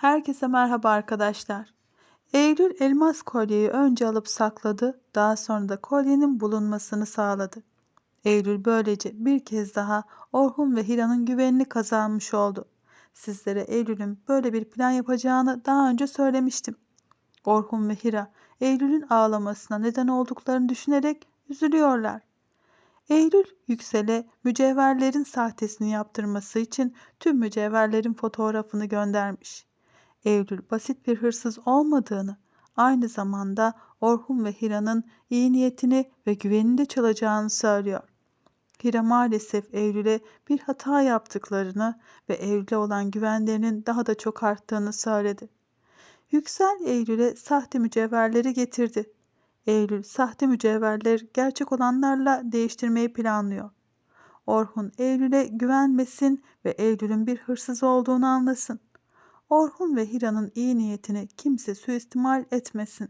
Herkese merhaba arkadaşlar. Eylül elmas kolyeyi önce alıp sakladı, daha sonra da kolyenin bulunmasını sağladı. Eylül böylece bir kez daha Orhun ve Hira'nın güvenini kazanmış oldu. Sizlere Eylül'ün böyle bir plan yapacağını daha önce söylemiştim. Orhun ve Hira Eylül'ün ağlamasına neden olduklarını düşünerek üzülüyorlar. Eylül Yüksel'e mücevherlerin sahtesini yaptırması için tüm mücevherlerin fotoğrafını göndermiş. Eylül basit bir hırsız olmadığını, aynı zamanda Orhun ve Hira'nın iyi niyetini ve güvenini de çalacağını söylüyor. Hira maalesef Eylül'e bir hata yaptıklarını ve Eylül'e olan güvenlerinin daha da çok arttığını söyledi. Yüksel Eylül'e sahte mücevherleri getirdi. Eylül sahte mücevherleri gerçek olanlarla değiştirmeyi planlıyor. Orhun Eylül'e güvenmesin ve Eylül'ün bir hırsız olduğunu anlasın. Orhun ve Hira'nın iyi niyetini kimse suistimal etmesin.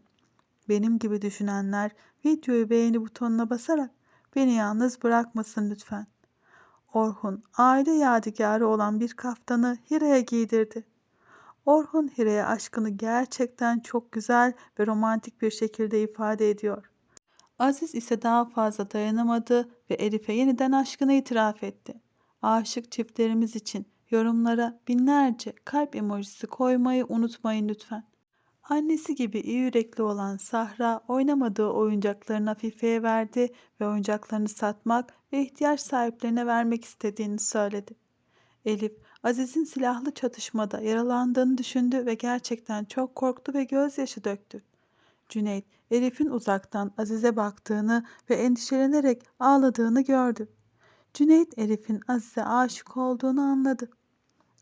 Benim gibi düşünenler videoyu beğeni butonuna basarak beni yalnız bırakmasın lütfen. Orhun aile yadigarı olan bir kaftanı Hira'ya giydirdi. Orhun Hira'ya aşkını gerçekten çok güzel ve romantik bir şekilde ifade ediyor. Aziz ise daha fazla dayanamadı ve Elif'e yeniden aşkını itiraf etti. Aşık çiftlerimiz için yorumlara binlerce kalp emojisi koymayı unutmayın lütfen. Annesi gibi iyi yürekli olan Sahra oynamadığı oyuncaklarını Afife'ye verdi ve oyuncaklarını satmak ve ihtiyaç sahiplerine vermek istediğini söyledi. Elif, Aziz'in silahlı çatışmada yaralandığını düşündü ve gerçekten çok korktu ve gözyaşı döktü. Cüneyt, Elif'in uzaktan Aziz'e baktığını ve endişelenerek ağladığını gördü. Cüneyt Elif'in Aziz'e aşık olduğunu anladı.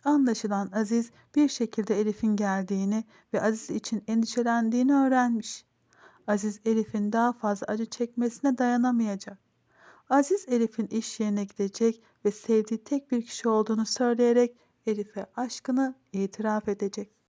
Anlaşılan Aziz bir şekilde Elif'in geldiğini ve Aziz için endişelendiğini öğrenmiş. Aziz Elif'in daha fazla acı çekmesine dayanamayacak. Aziz Elif'in iş yerine gidecek ve sevdiği tek bir kişi olduğunu söyleyerek Elif'e aşkını itiraf edecek.